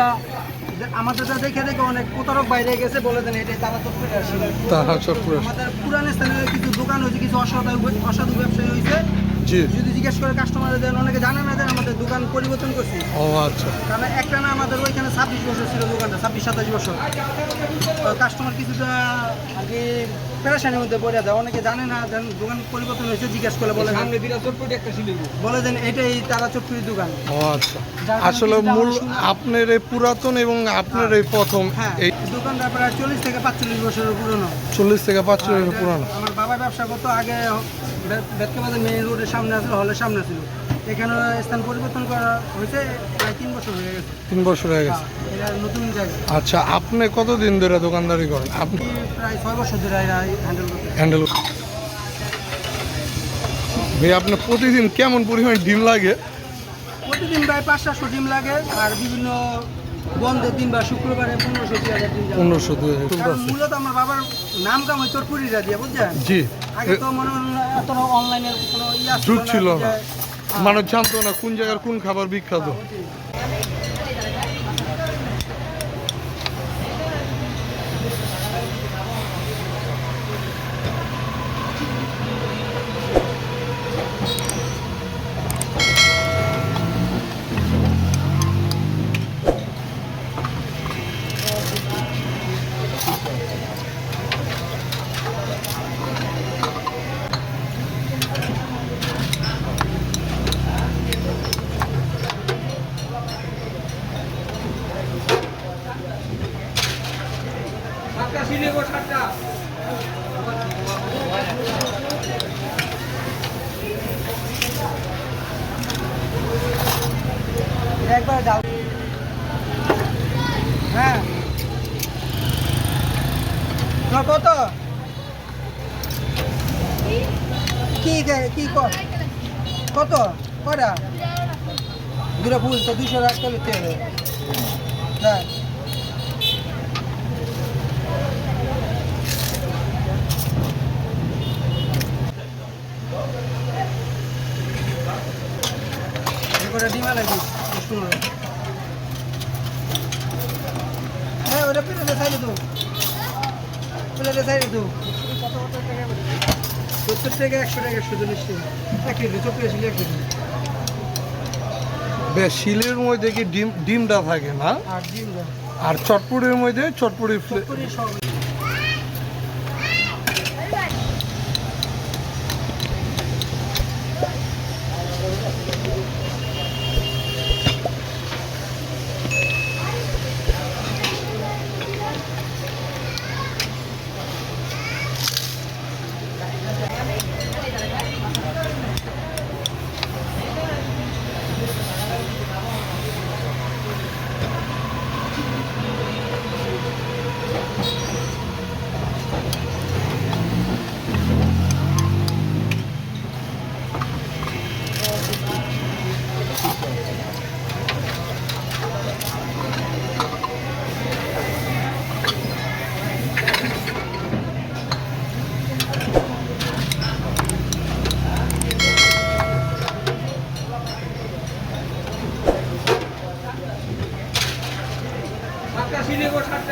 এটা আমাদের যা দেখে দেখে অনেক প্রতারক বাইরে গেছে বলে দেন এটাই তারা চটপটি আসি। আমাদের পুরান স্থানে কিছু দোকান হয়েছে কিছু অসাধু অসাধু ব্যবসায়ী হয়েছে। জি। যদি জিজ্ঞেস করে কাস্টমার দেন অনেকে জানে না যে আমাদের দোকান পরিবর্তন করছি। ও আচ্ছা। কারণ একটা না আমাদের ওইখানে ছাব্বিশ বছর ছিল দোকানটা ছাব্বিশ সাতাশ বছর। কাস্টমার কিছুটা কি পেরেশানির মধ্যে পড়ে যায়। অনেকে জানে না যেন দোকান পরিবর্তন হয়েছে জিজ্ঞেস করে বলে সামনে দিরা চটপটি একটা ছিল। বলে দেন এটাই তারা চটপুরির দোকান। ও আচ্ছা। আসলে মূল আপনার এই পুরাতন এবং আপনার এই প্রথম হ্যাঁ এই দোকানটা প্রায় চল্লিশ থেকে পাঁচচল্লিশ বছরের পুরনো। চল্লিশ থেকে পাঁচ আর এটা পুরানো। আমার বাবা ব্যবসা করতো আগে বেতকাবাদের মেইন রোডের সামনে আছিল হলের সামনে ছিল। এখানে স্থান পরিবর্তন করা হয়েছে প্রায় তিন বছর হয়ে গেছে। তিন বছর হয়ে গেছে। হ্যাঁ, এটা নতুন জায়গা। আচ্ছা আপনি কতদিন ধরে দোকানদারি করেন? আপনি প্রায় ছয় বছর ধরে এরা হ্যান্ডেল করতে হ্যান্ডেল ভাই আপনার প্রতিদিন কেমন পরিমাণ ডিম লাগে? প্রতিদিন প্রায় পাঁচ সাতশো ডিম লাগে আর বিভিন্ন বন্ধের দিন বা শুক্রবারে পনেরোশো দুই হাজার ডিম পনেরোশো দুই কারণ মূলত আমার বাবার নাম কাম ওই চটপুরিরা দিয়ে বুঝছেন? জি। আগে তো মনে হয় এত অনলাইনের কোনো ইয়া যুগ ছিল না। মানুষ জানতো না কোন জায়গার কোন খাবার বিখ্যাত। একবার ডাল হ্যাঁ। কত? কি কি কত? কটা দুটো ফুল তো দুশো টাকা করে হ্যাঁ। করে ডিমা হ্যাঁ ওটা প্লেটে সাইডে তো প্লেটে সাইডে তো সত্তর টাকা একশো টাকা একশো চল্লিশ টাকা এক কেজি চব্বিশ আসলে এক কেজি বেশ শিলের মধ্যে কি ডিম ডিমটা থাকে না? আর আর চটপুরের মধ্যে চটপুরি ফ্লে- করে সব